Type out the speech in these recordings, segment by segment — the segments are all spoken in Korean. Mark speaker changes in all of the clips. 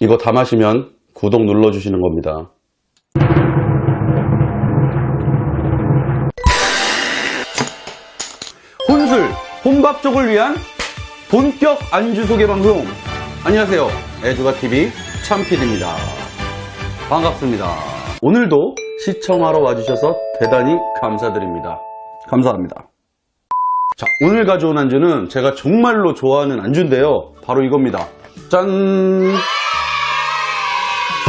Speaker 1: 이거 다 마시면 구독 눌러주시는 겁니다. 혼술, 혼밥족을 위한 본격 안주 소개 방송. 안녕하세요. 애주가TV 참PD입니다. 반갑습니다. 오늘도 시청하러 와주셔서 대단히 감사드립니다. 감사합니다. 자, 오늘 가져온 안주는 제가 정말로 좋아하는 안주인데요. 바로 이겁니다. 짠!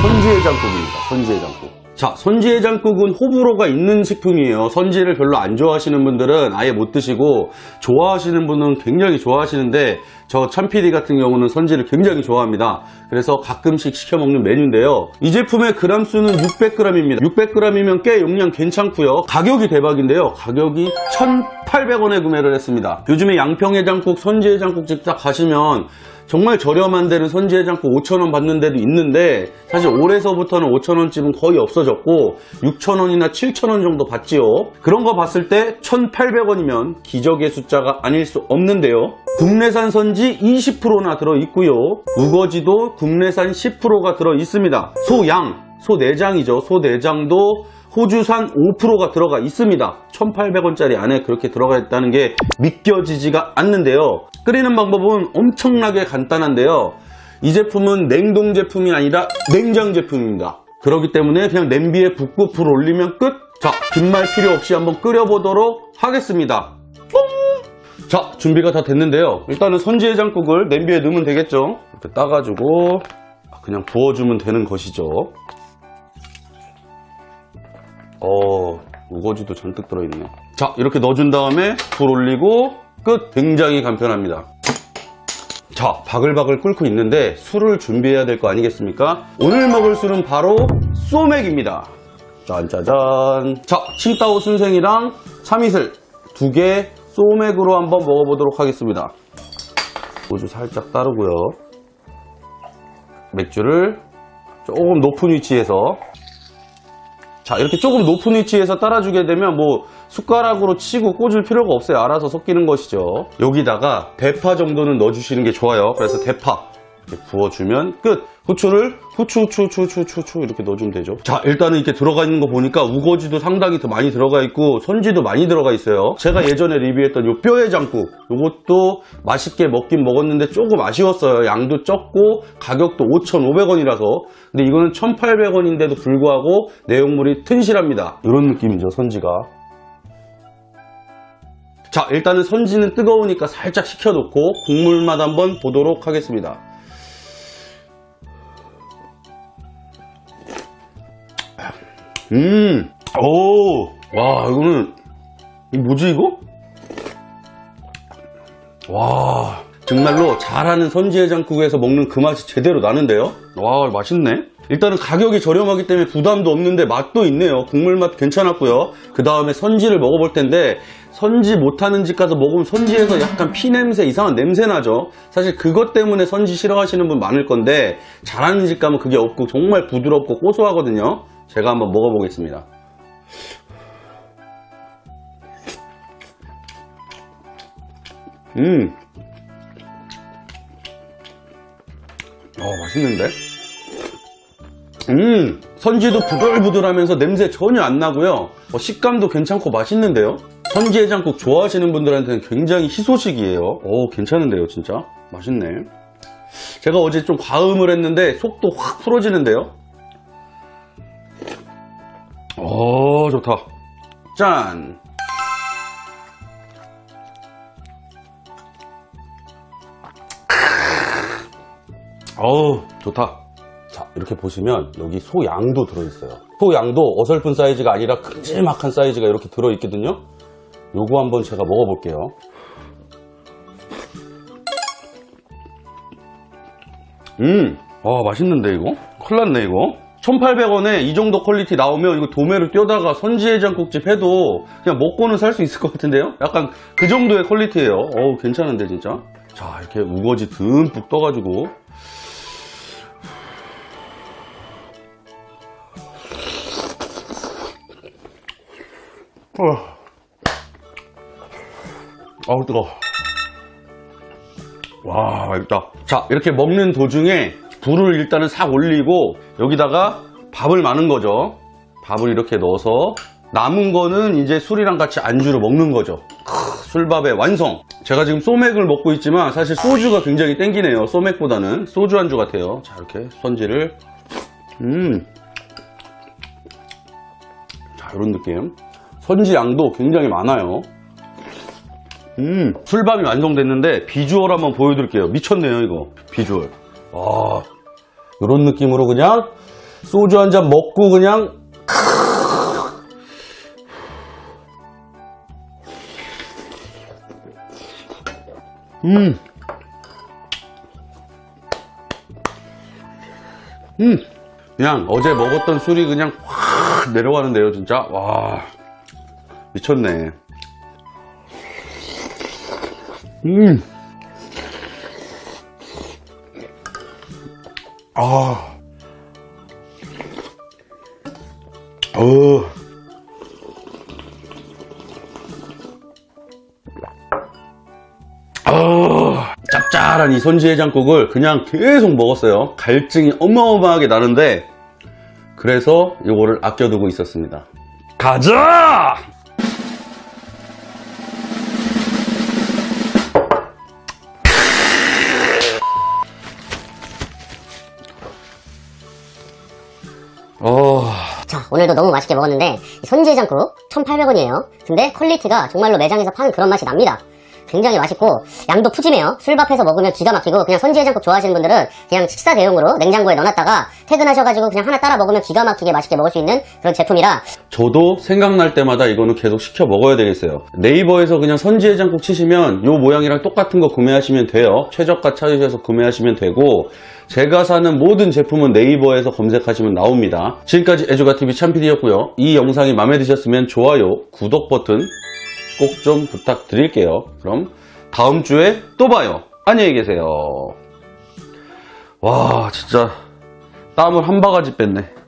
Speaker 1: 선지해장국입니다. 선지해장국. 자, 선지해 장국은 호불호가 있는 식품이에요. 선지를 별로 안 좋아하시는 분들은 아예 못 드시고 좋아하시는 분은 굉장히 좋아하시는데 저 참PD 같은 경우는 선지를 굉장히 좋아합니다. 그래서 가끔씩 시켜 먹는 메뉴인데요. 이 제품의 그람 수는 600g입니다. 600g이면 꽤 용량 괜찮고요. 가격이 대박인데요. 가격이 1,800원에 구매를 했습니다. 요즘에 양평해장국, 선지해장국집 딱 가시면 정말 저렴한 데는 선지해장국 5,000원 받는 데도 있는데 사실 올해서부터는 5,000원집은 거의 없어 졌고 6,000원이나 7,000원 정도 받지요. 그런 거 봤을 때 1,800원이면 기적의 숫자가 아닐 수 없는데요. 국내산 선지 20%나 들어있고요. 우거지도 국내산 10%가 들어있습니다. 소양, 소내장이죠. 소내장도 호주산 5%가 들어가 있습니다. 1,800원짜리 안에 그렇게 들어가 있다는 게 믿겨지지가 않는데요. 끓이는 방법은 엄청나게 간단한데요. 이 제품은 냉동 제품이 아니라 냉장 제품입니다. 그렇기 때문에 그냥 냄비에 붓고 불 올리면 끝! 자, 긴말 필요 없이 한번 끓여보도록 하겠습니다. 뽕! 자, 준비가 다 됐는데요. 일단은 선지해장국을 냄비에 넣으면 되겠죠. 이렇게 따가지고 그냥 부어주면 되는 것이죠. 어, 우거지도 잔뜩 들어있네. 자, 이렇게 넣어준 다음에 불 올리고 끝! 굉장히 간편합니다. 자, 바글바글 끓고 있는데 술을 준비해야 될 거 아니겠습니까? 오늘 먹을 술은 바로 소맥입니다. 짠짜잔. 자, 칭따오 순생이랑 참이슬 두 개 소맥으로 한번 먹어보도록 하겠습니다. 우주 살짝 따르고요. 맥주를 조금 높은 위치에서 자 이렇게 조금 높은 위치에서 따라주게 되면 뭐 숟가락으로 치고 꽂을 필요가 없어요. 알아서 섞이는 것이죠. 여기다가 대파 정도는 넣어주시는 게 좋아요. 그래서 대파. 부어주면 끝 후추를 후추 후추 후추 후추 후추, 이렇게 넣어주면 되죠. 자 일단은 이렇게 들어가 있는 거 보니까 우거지도 상당히 더 많이 들어가 있고 선지도 많이 들어가 있어요. 제가 예전에 리뷰했던 요 뼈해장국 요것도 맛있게 먹긴 먹었는데 조금 아쉬웠어요. 양도 적고 가격도 5,500원이라서. 근데 이거는 1,800원인데도 불구하고 내용물이 튼실합니다. 이런 느낌이죠 선지가. 자 일단은 선지는 뜨거우니까 살짝 식혀놓고 국물 맛 한번 보도록 하겠습니다 음, 오, 와, 이거는, 이 뭐지, 이거? 와, 정말로 잘하는 선지해장국에서 먹는 그 맛이 제대로 나는데요? 와, 맛있네. 일단은 가격이 저렴하기 때문에 부담도 없는데 맛도 있네요. 국물 맛 괜찮았고요. 그 다음에 선지를 먹어볼 텐데, 선지 못하는 집 가서 먹으면 선지에서 약간 피 냄새, 이상한 냄새 나죠? 사실 그것 때문에 선지 싫어하시는 분 많을 건데, 잘하는 집 가면 그게 없고 정말 부드럽고 고소하거든요. 제가 한번 먹어보겠습니다. 음. 어, 맛있는데? 음, 선지도 부들부들하면서 냄새 전혀 안 나고요. 어, 식감도 괜찮고 맛있는데요? 선지 해장국 좋아하시는 분들한테는 굉장히 희소식이에요. 오, 괜찮은데요, 진짜? 맛있네. 제가 어제 좀 과음을 했는데 속도 확 풀어지는데요? 오, 좋다. 짠! 어우, 좋다. 자, 이렇게 보시면 여기 소양도 들어있어요. 소양도 어설픈 사이즈가 아니라 큼지막한 사이즈가 이렇게 들어있거든요. 요거 한번 제가 먹어볼게요. 음, 와, 맛있는데, 이거? 큰일 났네, 이거. 1,800원에 이 정도 퀄리티 나오면 이거 도매를 뛰어다가 선지해장국집 해도 그냥 먹고는 살 수 있을 것 같은데요? 약간 그 정도의 퀄리티예요. 어우, 괜찮은데, 진짜. 자, 이렇게 우거지 듬뿍 떠가지고. 어. 아우 뜨거. 와 맛있다. 자 이렇게 먹는 도중에 불을 일단은 싹 올리고 여기다가 밥을 마는 거죠. 밥을 이렇게 넣어서 남은 거는 이제 술이랑 같이 안주로 먹는 거죠. 크, 술밥의 완성. 제가 지금 소맥을 먹고 있지만 사실 소주가 굉장히 땡기네요. 소맥보다는 소주 안주 같아요. 자 이렇게 선지를 음. 자 이런 느낌. 선지 양도 굉장히 많아요. 음, 술밥이 완성됐는데 비주얼 한번 보여드릴게요. 미쳤네요, 이거. 비주얼. 와, 이런 느낌으로 그냥 소주 한 잔 먹고 그냥 음. 음. 그냥 어제 먹었던 술이 그냥 확 내려가는데요, 진짜. 와. 미쳤네. 음. 아. 어. 아. 짭짤한 이 손지 해장국을 그냥 계속 먹었어요. 갈증이 어마어마하게 나는데 그래서 이거를 아껴두고 있었습니다.
Speaker 2: 가자! 오늘도 너무 맛있게 먹었는데 이 손지해장국 1,800원이에요. 근데 퀄리티가 정말로 매장에서 파는 그런 맛이 납니다. 굉장히 맛있고 양도 푸짐해요. 술밥해서 먹으면 기가 막히고 그냥 손지해장국 좋아하시는 분들은 그냥 식사 대용으로 냉장고에 넣어놨다가 퇴근하셔가지고 그냥 하나 따라 먹으면 기가 막히게 맛있게 먹을 수 있는 그런 제품이라
Speaker 1: 저도 생각날 때마다 이거는 계속 시켜 먹어야 되겠어요. 네이버에서 그냥 선지해장국 치시면 요 모양이랑 똑같은 거 구매하시면 돼요. 최저가 찾으셔서 구매하시면 되고 제가 사는 모든 제품은 네이버에서 검색하시면 나옵니다. 지금까지 에주가TV 참PD였고요. 이 영상이 마음에 드셨으면 좋아요, 구독 버튼 꼭 좀 부탁드릴게요. 그럼 다음 주에 또 봐요. 안녕히 계세요. 와 진짜 땀을 한 바가지 뺐네.